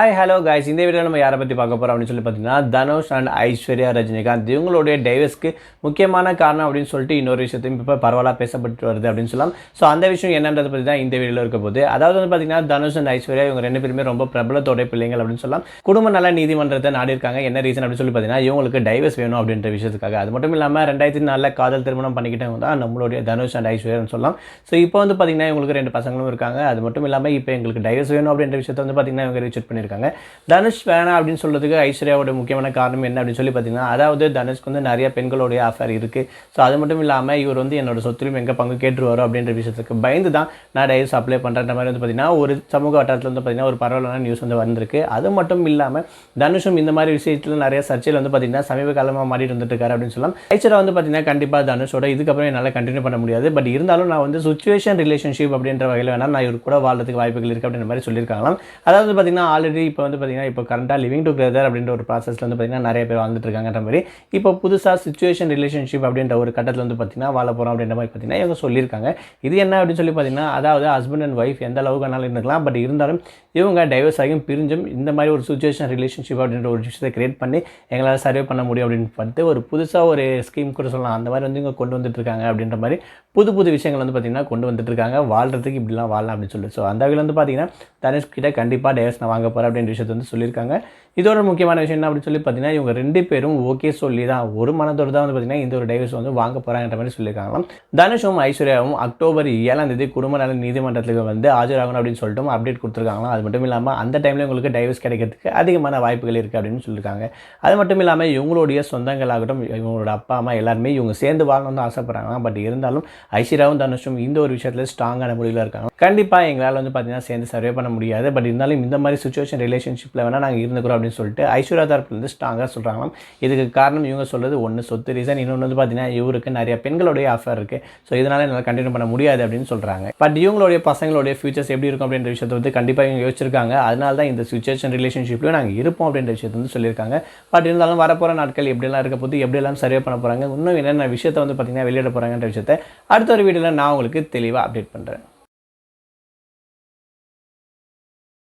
Hi hello guys இந்த video நம்ம யாரை பற்றி பார்க்க போகிறோம் அப்படின்னு சொல்லி பார்த்தீங்கன்னா தனுஷ் அண்ட் ஐஸ்வர்யா ரஜினிகாந்த். இவங்களுடைய டைவர்ஸ்க்கு முக்கியமான காரணம் அப்படின்னு சொல்லிட்டு இன்னொரு விஷயத்தையும் இப்போ பரவாயில்ல பேசப்பட்டு வருது அப்படின்னு சொல்லலாம். ஸோ அந்த விஷயம் என்னன்றது பற்றி தான் இந்த வீடியோவில் இருக்க போது அதாவது வந்து பார்த்தீங்கன்னா தனுஷ் அண்ட் ஐஸ்வர்யா இவங்க ரெண்டு பேருமே ரொம்ப பிரபலத்தோட பிள்ளைங்கள் அப்படின்னு சொல்லலாம். குடும்ப நல நீதிமன்றத்தை நாடி இருக்காங்க என்ன ரீசன் அப்படின்னு சொல்லி பார்த்தீங்கன்னா இவங்களுக்கு டைவர்ஸ் வேணும் அப்படின்ற விஷயத்துக்காக. அது மட்டும் இல்லாமல் ரெண்டாயிரத்தி நாலில் காதல் திருமணம் பண்ணிக்கிட்டவங்க தான் நம்மளுடைய தனுஷ் அண்ட் ஐஸ்வர்யான்னு சொல்லலாம். ஸோ இப்போ வந்து பார்த்தீங்கன்னா இவங்களுக்கு ரெண்டு பசங்களும் இருக்காங்க. அது மட்டும் இல்லாமல் இப்போ எங்களுக்கு டைவர்ஸ் வேணும் அப்படின்ற விஷயத்தை வந்து பார்த்தீங்கன்னா இவங்க ரீச் பண்ணியிருக்காங்க. தனுஷ் வேணாம் அப்படின்னு சொல்றதுக்கு ஐஸ்வர்யாவோட முக்கியமான காரணம் என்ன அப்படின்னு சொல்லி பார்த்தீங்கன்னா அதாவது தனுஷ்க்கு வந்து நிறைய பெண்களுடைய அஃபேர் இருக்குது ஸோ அது மட்டும் இல்லாமல் இவர் வந்து என்னோட சொத்துலையும் எங்கே பங்கு கேட்டுருவாரோ அப்படின்ற விஷயத்துக்கு பயந்து தான் நான் டைவர்ஸ் அப்ளை பண்ணுற மாதிரி வந்து பார்த்தீங்கன்னா ஒரு சமூக வட்டாரத்தில் வந்து பார்த்தீங்கன்னா ஒரு பரவலான நியூஸ் வந்து வந்திருக்கு. அது மட்டும் இல்லாமல் தனுஷும் இந்த மாதிரி விஷயத்தில் நிறைய சர்ச்சையில் வந்து பார்த்தீங்கன்னா சமீப காலமாக மாறிட்டு வந்துட்டு இருக்காரு அப்படின்னு சொல்லலாம். ஐஸ்வர்யா வந்து பார்த்தீங்கன்னா கண்டிப்பாக தனுஷோட இதுக்கப்புறம் என்னால் கண்டினியூ பண்ண முடியாது. பட் இருந்தாலும் நான் வந்து சுச்சுவேஷன் ரிலேஷன்ஷிப் அப்படின்ற வகையில் வேணால் நான் இவர் கூட வாழ்றதுக்கு வாய்ப்புகள் இருக்குது அப்படின்ற மாதிரி சொல்லியிருக்காங்களாம். அதாவது பார்த்தீங்கன்னா ஆல்ரெடி இப்போ வந்து பார்த்தீங்கன்னா இப்போ கரண்ட்டாக லிவிங் டுகெதர் அப்படின்ற ஒரு ப்ராசஸில் வந்து பார்த்தீங்கன்னா நிறைய பேர் வாழ்ந்துட்டு இருக்காங்கன்ற மாதிரி இப்போ புதுசாக சுச்சுவேஷன் ரிலேஷன்ஷிப் அப்படின்ற ஒரு கட்டத்தில் வந்து பார்த்தீங்கன்னா வாழ போகிறோம் அப்படின்ற மாதிரி பார்த்தீங்கன்னா இவங்க சொல்லியிருக்காங்க. இது என்ன அப்படின்னு சொல்லி பார்த்தீங்கன்னா அதாவது ஹஸ்பண்ட் அண்ட் ஒய்ஃப் எந்த அளவுக்கு வேணாலும் இருந்துக்கலாம். பட் இருந்தாலும் இவங்க டைவர்ஸ் ஆகியும் பிரிஞ்சும் இந்த மாதிரி ஒரு சுச்சுவேஷன் ரிலேஷன்ஷிப் அப்படின்ற ஒரு விஷயத்தை கிரியேட் பண்ணி எங்களால் சர்வே பண்ண முடியும் அப்படின்னு பார்த்து ஒரு புதுசாக ஒரு ஸ்கீம் கூட சொல்லலாம். அந்த மாதிரி வந்து இவங்க கொண்டு வந்துட்டு இருக்காங்க அப்படின்ற மாதிரி புது புது விஷயங்கள் வந்து பார்த்திங்கன்னா கொண்டு வந்துட்டுருக்காங்க. இருக்காங்க வாழ்றதுக்கு இப்படிலாம் வாழலாம் அப்படின்னு சொல்லி ஸோ அந்த வகையில் வந்து பார்த்தீங்கன்னா தனுஷ் கிட்ட கண்டிப்பாக டைவர்ஸ் நான் வாங்க போகிறேன் அப்படின்ற விஷயத்தை வந்து சொல்லியிருக்காங்க. இதோட முக்கியமான விஷயம் என்ன அப்படின்னு சொல்லி பார்த்தீங்கன்னா இவங்க ரெண்டு பேரும் ஓகே சொல்லி தான் ஒரு மனதோடு தான் வந்து பார்த்தீங்கன்னா இந்த ஒரு டைவர்ஸ் வந்து வாங்க போகிறாங்கன்ற மாதிரி சொல்லியிருக்காங்களாம் தனுஷும் ஐஸ்வர்யாவும் அக்டோபர் ஏழாம் தேதி குடும்ப நல நீதிமன்றத்துக்கு வந்து ஆஜராகணும் அப்படின்னு சொல்லிட்டு அப்டேட் கொடுத்துருக்காங்களாம். அது மட்டும் இல்லாமல் அந்த டைமில் உங்களுக்கு டைவர்ஸ் கிடைக்கிறதுக்கு அதிகமான வாய்ப்புகள் இருக்குது அப்படின்னு சொல்லியிருக்காங்க. அது மட்டும் இல்லாமல் இவங்களுடைய சொந்தங்களாகட்டும் இவங்களோட அப்பா அம்மா எல்லாருமே இவங்க சேர்ந்து வாழணும்னு ஆசைப்பட்றாங்க பட் இருந்தாலும் ஐஸ்வர்யாவும் தனுஷும் இந்த ஒரு விஷயத்தில் ஸ்ட்ராங்கான முடிவில் இருக்காங்க. கண்டிப்பாக எங்களால் வந்து பார்த்தீங்கன்னா சேர்ந்து சர்வே பண்ண முடியாது. பட் இருந்தாலும் இந்த மாதிரி சுச்சுவேஷன் ரிலேஷன்ஷிப்பில் வேணால் நாங்கள் இருந்துக்கிறோம் அப்படின்னு சொல்லிட்டு ஐஸ்வர்யா தரப்புலேருந்து ஸ்ட்ராங்காக சொல்கிறாங்களாம் இதுக்கு காரணம் இவங்க சொல்கிறது ஒன்று சொத்து ரீசன் இன்னொன்று வந்து பார்த்தீங்கன்னா இவருக்கு நிறைய பெண்களுடைய ஆஃபர் இருக்குது ஸோ இதனால் என்னால் கண்டினியூ பண்ண முடியாது அப்படின்னு சொல்கிறாங்க பட் இவங்களுடைய பசங்களுடைய ஃபியூச்சர்ஸ் எப்படி இருக்கும் அப்படின்ற விஷயத்தை வந்து கண்டிப்பாக இவங்க யோசிச்சிருக்காங்க. அதனால தான் இந்த சுச்சுவேஷன் ரிலேஷன்ஷிப்லையும் நாங்கள் இருப்போம் அப்படின்ற விஷயத்தை வந்து சொல்லியிருக்காங்க. பட் இருந்தாலும் வரப்போகிற நாட்கள் எப்படிலாம் இருக்க போது எப்படியெல்லாம் சர்வே பண்ண போகிறாங்க இன்னும் என்னென்ன விஷயத்தை வந்து பார்த்தீங்கன்னா வெளியிட போகிறாங்கன்ற விஷயத்தை அடுத்த ஒரு வீடியோவில் நான் உங்களுக்கு தெளிவாக அப்டேட் பண்ணுறேன்